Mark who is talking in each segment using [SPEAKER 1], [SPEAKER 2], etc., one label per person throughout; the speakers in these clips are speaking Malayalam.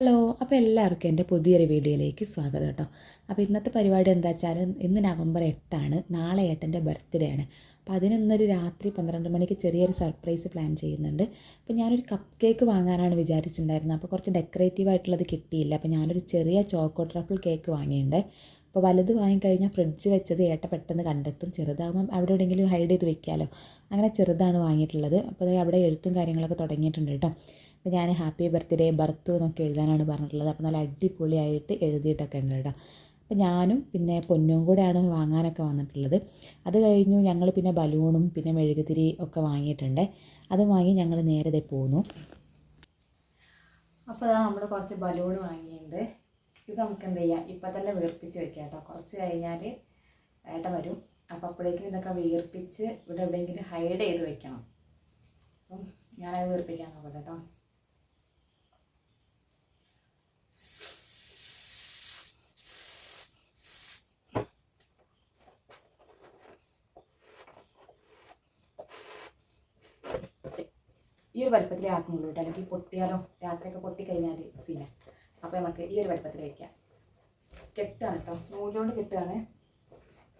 [SPEAKER 1] ഹലോ അപ്പോൾ എല്ലാവർക്കും എന്റെ പുതിയൊരു വീഡിയോയിലേക്ക് സ്വാഗതം കേട്ടോ. അപ്പോൾ ഇന്നത്തെ പരിപാടി എന്താ വെച്ചാൽ ഇന്ന് നവംബർ എട്ടാണ്. നാളെ ഏട്ടന്റെ ബർത്ത്ഡേ ആണ്. അപ്പോൾ അതിനൊന്നൊരു രാത്രി പന്ത്രണ്ട് മണിക്ക് ചെറിയൊരു സർപ്രൈസ് പ്ലാൻ ചെയ്യുന്നുണ്ട്. അപ്പോൾ ഞാനൊരു കപ്പ് കേക്ക് വാങ്ങാനാണ് വിചാരിച്ചിട്ടുണ്ടായിരുന്നത്. അപ്പോൾ കുറച്ച് ഡെക്കറേറ്റീവ് ആയിട്ടുള്ളത് കിട്ടിയില്ല. അപ്പോൾ ഞാനൊരു ചെറിയ ചോക്കോ ട്രഫിൾ കേക്ക് വാങ്ങിയിട്ടുണ്ട്. അപ്പോൾ വലുത് വാങ്ങിക്കഴിഞ്ഞാൽ ഫ്രിഡ്ജ് വെച്ചത് ഏട്ട പെട്ടെന്ന് കണ്ടെത്തും. ചെറുതാകുമ്പം അവിടെ എവിടെയെങ്കിലും ഹൈഡ് ചെയ്ത് വെക്കാമല്ലോ അങ്ങനെ ചെറുതാണ് വാങ്ങിയിട്ടുള്ളത്. അപ്പോൾ അവിടെ എഴുത്തും കാര്യങ്ങളൊക്കെ തുടങ്ങിയിട്ടുണ്ട് കേട്ടോ. അപ്പോൾ ഞാൻ ഹാപ്പി ബർത്ത്ഡേ ബർത്തു എന്നൊക്കെ എഴുതാനാണ് പറഞ്ഞിട്ടുള്ളത്. അപ്പോൾ നല്ല അടിപൊളിയായിട്ട് എഴുതിയിട്ടൊക്കെ ഉണ്ട് കേട്ടോ. അപ്പോൾ ഞാനും പിന്നെ പൊന്നും കൂടെയാണ് വാങ്ങാനൊക്കെ വന്നിട്ടുള്ളത്. അത് കഴിഞ്ഞു ഞങ്ങൾ പിന്നെ ബലൂണും പിന്നെ മെഴുകുതിരി ഒക്കെ വാങ്ങിയിട്ടുണ്ട്. അത് വാങ്ങി ഞങ്ങൾ നേരത്തെ പോന്നു. അപ്പോൾ അതാ നമ്മൾ കുറച്ച് ബലൂൺ വാങ്ങിയിട്ടുണ്ട്. ഇത് നമുക്ക് എന്ത് ചെയ്യാം? ഇപ്പം തന്നെ വീർപ്പിച്ച് വെക്കാം കേട്ടോ. കുറച്ച് കഴിഞ്ഞാൽ ഏട്ട വരും. അപ്പോൾ അപ്പോഴേക്കും ഇതൊക്കെ വീർപ്പിച്ച് ഇവിടെ എവിടെയെങ്കിലും ഹൈഡ് ചെയ്ത് വെക്കണം. അപ്പം ഞാനത് വീർപ്പിക്കാൻ നോക്കട്ടെ കേട്ടോ. ഒരു വലുപ്പത്തിലേ ആക്കുന്നുള്ളൂ കേട്ടോ അല്ലെങ്കിൽ പൊട്ടിയാലോ രാത്രിയൊക്കെ പൊട്ടിക്കഴിഞ്ഞാൽ സീന അപ്പോൾ നമുക്ക് ഈ ഒരു വലുപ്പത്തിൽ വയ്ക്കാം കെട്ടാണ് കേട്ടോ നൂലുകൊണ്ട് കെട്ടുകയാണ്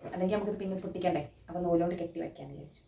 [SPEAKER 1] അല്ലെങ്കിൽ നമുക്കിത് പിന്നെ പൊട്ടിക്കണ്ടേ? അപ്പോൾ നൂലുകൊണ്ട് കെട്ടി വയ്ക്കാമെന്ന് വിചാരിച്ചു.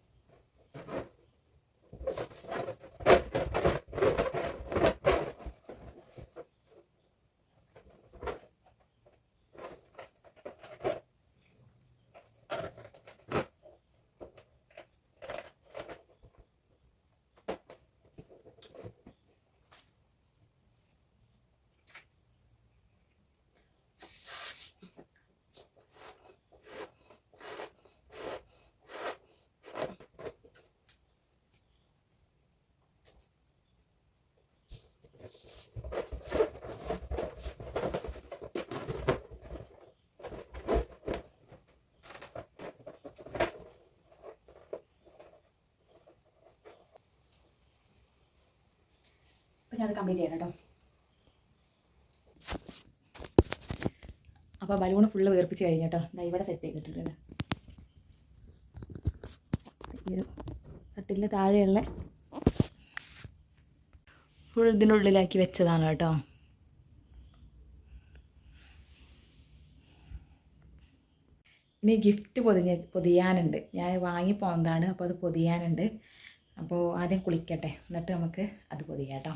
[SPEAKER 1] അപ്പോൾ ഞാനത് കംപ്ലീറ്റ് ചെയ്യണം കേട്ടോ അപ്പോൾ ബലൂൺ ഫുള്ള് വീർപ്പിച്ച് കഴിഞ്ഞു കേട്ടോ ദാ ഇവിടെ സെറ്റ് ചെയ്തിട്ടുണ്ട് ഈ താഴെയുള്ള ഫുൾ ഇതിനുള്ളിലാക്കി വെച്ചതാണ് കേട്ടോ. ഇനി ഗിഫ്റ്റ് പൊതിഞ്ഞ പൊതിയാനുണ്ട്. ഞാൻ വാങ്ങി പോകുന്നതാണ് അപ്പോൾ അത് പൊതിയാനുണ്ട്. അപ്പോൾ ആദ്യം കുളിക്കട്ടെ. എന്നിട്ട് നമുക്ക് അത് പൊതിയാം കേട്ടോ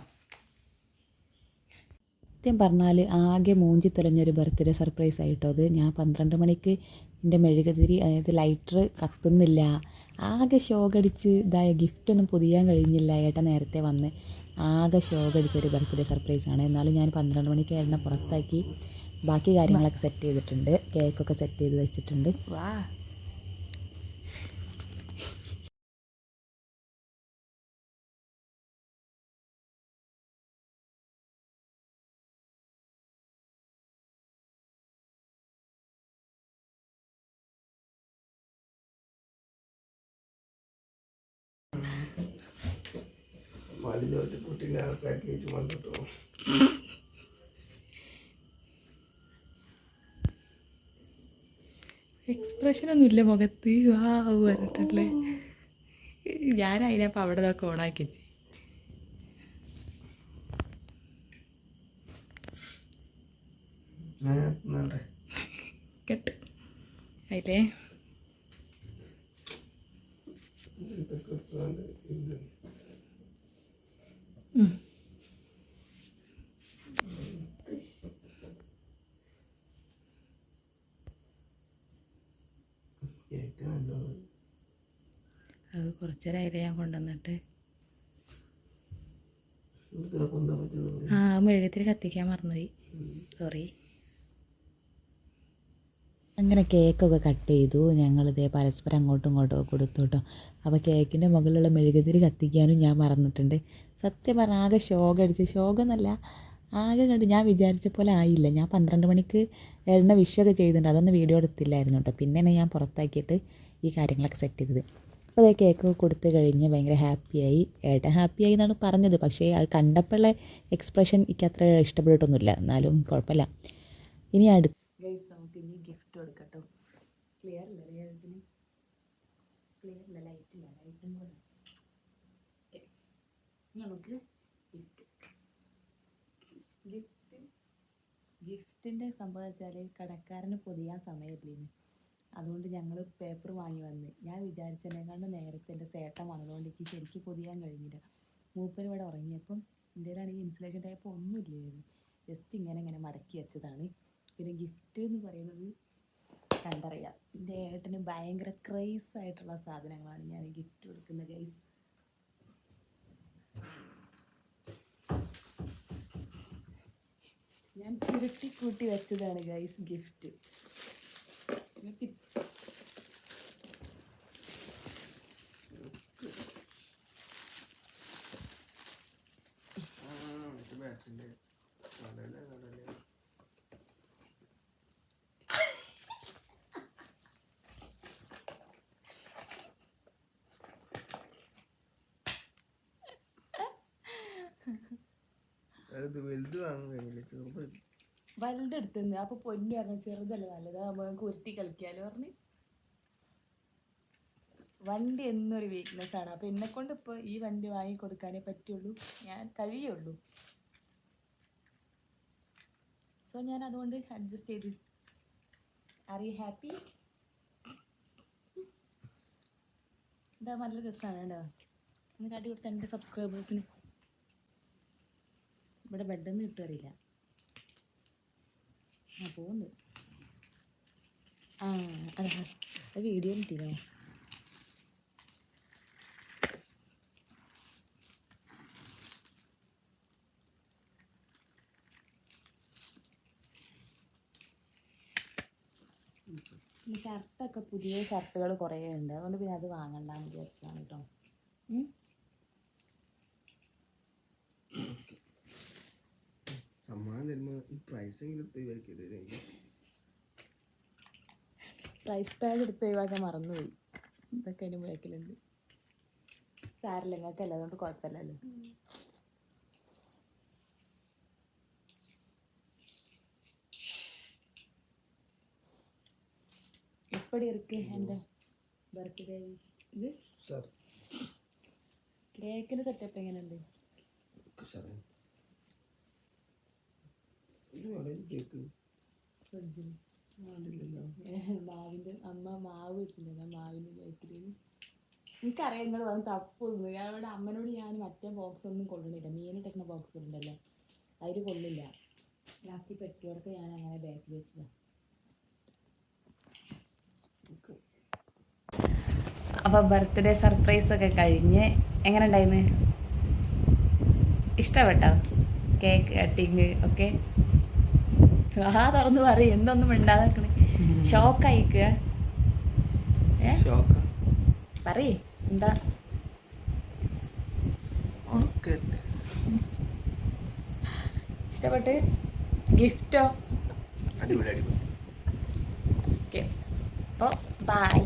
[SPEAKER 1] സത്യം പറഞ്ഞാൽ ആകെ മൂഞ്ചി തെളിഞ്ഞൊരു ബർത്ത്ഡേ സർപ്രൈസ് ആയിട്ടോ. അത് ഞാൻ പന്ത്രണ്ട് മണിക്ക് എന്റെ മെഴുകുതിരി അതായത് ലൈറ്റർ കത്തുന്നില്ല. ആകെ ഷോകടിച്ച് ഇതായ ഗിഫ്റ്റൊന്നും പൊതിയാൻ കഴിഞ്ഞില്ല ഏട്ടാ നേരത്തെ വന്ന്. ആകെ ഷോകടിച്ചൊരു ബർത്ത്ഡേ സർപ്രൈസ് ആണ്. എന്നാലും ഞാൻ പന്ത്രണ്ട് മണിക്ക് ഏട്ടനെ പുറത്താക്കി ബാക്കി കാര്യങ്ങളൊക്കെ സെറ്റ് ചെയ്തിട്ടുണ്ട്. കേക്കൊക്കെ സെറ്റ് ചെയ്ത് വെച്ചിട്ടുണ്ട്.
[SPEAKER 2] വലിഞ്ഞോട്ട് കുട്ടീനെ ആൾക്കാർക്ക് ചുമന്നിട്ടോ
[SPEAKER 1] എക്സ്പ്രഷനൊന്നുമില്ല മുഖത്ത്. വാ പറഞ്ഞിട്ടല്ലേ? ഞാൻ അതിനപ്പോൾ അവിടെ നിന്നൊക്കെ ഓണാക്കി കെട്ട്. അതിലേ
[SPEAKER 2] ഇതൊക്കെ എടുത്തുകൊണ്ട് ഇത്
[SPEAKER 1] ഉം.
[SPEAKER 2] കേക്ക് കണ്ടോ
[SPEAKER 1] അത് കുറച്ച് നേരം അതിലെ ഞാൻ കൊണ്ടുവന്നിട്ട്. ആ മെഴുകത്തിൽ കത്തിക്കാൻ മറന്നുപോയി. സോറി അങ്ങനെ കേക്കൊക്കെ കട്ട് ചെയ്തു. ഞങ്ങളിതേ പരസ്പരം അങ്ങോട്ടും ഇങ്ങോട്ടും കൊടുത്തു കേട്ടോ. അപ്പോൾ കേക്കിന്റെ മുകളിലുള്ള മെഴുകുതിരി കത്തിക്കാനും ഞാൻ മറന്നിട്ടുണ്ട്. സത്യം പറഞ്ഞാൽ ആകെ ശോകം അടിച്ച് ഷോക്കെന്നല്ല ആകെ കണ്ട് ഞാൻ വിചാരിച്ച പോലെ ആയില്ല. ഞാൻ പന്ത്രണ്ട് മണിക്ക് എണ്ണ വിഷയൊക്കെ ചെയ്തിട്ടുണ്ട്. അതൊന്നും വീഡിയോ എടുത്തില്ലായിരുന്നു കേട്ടോ. പിന്നെയാണ് ഞാൻ പുറത്താക്കിയിട്ട് ഈ കാര്യങ്ങളൊക്കെ സെറ്റ് ചെയ്തത്. അപ്പോൾ അതേ കേക്ക് കൊടുത്തു കഴിഞ്ഞ് ഭയങ്കര ഹാപ്പിയായി ഏട്ടൻ ഹാപ്പിയായി എന്നാണ് പറഞ്ഞത്. പക്ഷേ അത് കണ്ടപ്പോഴുള്ള എക്സ്പ്രഷൻ എനിക്ക് അത്ര ഇഷ്ടപ്പെട്ടിട്ടൊന്നുമില്ല. എന്നാലും കുഴപ്പമില്ല. ഇനി അടുത്ത് നമുക്ക് ഇനി ഗിഫ്റ്റ് കൊടുക്കട്ടോ. ക്ലിയർ ഇല്ല ക്ലിയർ ഇല്ല ലൈറ്റ് ഇല്ല? ലൈറ്റും കൂടെ നമുക്ക് ഗിഫ്റ്റ് ഗിഫ്റ്റ്
[SPEAKER 3] ഗിഫ്റ്റിന്റെ സംഭവം വെച്ചാൽ കടക്കാരന് പൊതിയാൻ സമയമില്ലേന്ന് അതുകൊണ്ട് ഞങ്ങൾ പേപ്പർ വാങ്ങി വന്ന്. ഞാൻ വിചാരിച്ചതിനെക്കാണ്ട് നേരത്തെ എന്റെ സേട്ടൻ വന്നതുകൊണ്ട് എനിക്ക് ശരിക്കും പൊതിയാൻ കഴിഞ്ഞില്ല. മൂപ്പര് ഇവിടെ ഉറങ്ങിയപ്പം എന്റെയിലാണെങ്കിൽ ഇൻസുലേഷൻ ടൈപ്പ് ഒന്നുമില്ലായിരുന്നു ജസ്റ്റ് ഇങ്ങനെ ഇങ്ങനെ മടക്കി വെച്ചതാണ്. പിന്നെ ഗിഫ്റ്റ് എന്ന് പറയുന്നത് കണ്ടറിയാം. എന്റെ ഏട്ടന് ഭയങ്കര ക്രൈസ് ആയിട്ടുള്ള സാധനങ്ങളാണ് ഞാൻ ഗിഫ്റ്റ് കൊടുക്കുന്നത് ഗൈസ് ഞാൻ ചുരുട്ടി കൂട്ടി വെച്ചതാണ് ഗൈസ് ഗിഫ്റ്റ്
[SPEAKER 2] കടല കടല അത് വലുത് വാങ്ങാൻ കഴിയില്ല ചെറുത്.
[SPEAKER 3] വലുതെടുത്തുനിന്ന് അപ്പോൾ പൊന്നു പറഞ്ഞു ചെറുതല്ല നല്ലത്? നമുക്ക് ഉരുട്ടി കളിക്കാമല്ലോ പറഞ്ഞ്. വണ്ടി എന്നൊരു വീക്ക്നെസ് ആണ്. അപ്പൊ എന്നെ കൊണ്ട് ഇപ്പൊ ഈ വണ്ടി വാങ്ങി കൊടുക്കാനേ പറ്റുള്ളൂ. ഞാൻ കഴിയുള്ളൂ. സോ ഞാൻ അതുകൊണ്ട് അഡ്ജസ്റ്റ് ചെയ്ത്. ആർ യു ഹാപ്പി ഇതാ നല്ല രസമാണ് കേട്ടോ. ഒന്ന് കാട്ടി കൊടുത്ത എന്റെ സബ്സ്ക്രൈബേഴ്സിന് ഇവിടെ ബെഡൊന്നും കിട്ടുമറിയില്ല ആ പോകുന്നു ആ അതാ. വീഡിയോ കിട്ടിയില്ല ഷർട്ടൊക്കെ പുതിയ ഷർട്ടുകൾ കുറേ ഉണ്ട്. അതുകൊണ്ട് പിന്നെ അത് വാങ്ങണ്ടെന്ന് വിചാരിച്ചതാണ് കേട്ടോ
[SPEAKER 2] സമ്മാനം തരുമ്പോൾ ഈ പ്രൈസ് എങ്കിലും
[SPEAKER 3] പ്രൈസ് ടാഗ് എടുത്ത് ഒഴിവാക്കാൻ മറന്നുപോയി. ഇതൊക്കെ അതിന് മുഴക്കിലുണ്ട് സാരില്ല നിങ്ങൾക്കല്ല അതുകൊണ്ട് കുഴപ്പമില്ലല്ലോ എപ്പടി ഇരിക്ക് എന്റെ ബർത്ത്ഡേ ഇത് സെറ്റപ്പ് എങ്ങനെയുണ്ട്? മാവിന്റെ അമ്മ മാവ് വെച്ചിട്ടുണ്ടല്ലോ മാവിന്റെ ബേക്കറിയിൽ എനിക്കറിയാം നിങ്ങൾ വന്ന് തപ്പൊന്ന്. ഞാൻ ഇവിടെ അമ്മനോട് ഞാൻ മറ്റേ ബോക്സ് ഒന്നും കൊള്ളണില്ല. മീനിട്ടേക്കുന്ന ബോക്സ് ഉണ്ടല്ലോ അതിൽ കൊള്ളില്ല. ലാസ്റ്റ് പെട്ടിയോടൊക്കെ ഞാൻ അങ്ങനെ ബാക്കിൽ വെച്ചതാണ്
[SPEAKER 2] അപ്പൊ
[SPEAKER 3] അപ്പോൾ ബർത്ത്ഡേ സർപ്രൈസ് ഒക്കെ കഴിഞ്ഞ് എങ്ങനെ ഉണ്ടായിരുന്നു ഇഷ്ടപ്പെട്ടോ? കേക്ക് കട്ടിങ് ഒക്കെ ആ തുറന്ന് പറയും എന്തൊന്നും മിണ്ടാതെ നിൽക്കണേ ഷോക്ക് അയക്കുക ഏ പറയേ എന്താ? ഇഷ്ടപ്പെട്ട്? ഗിഫ്റ്റോ?
[SPEAKER 2] അടിപൊളി അടിപൊളി.
[SPEAKER 3] ഓക്കെ. അപ്പോൾ ബായ്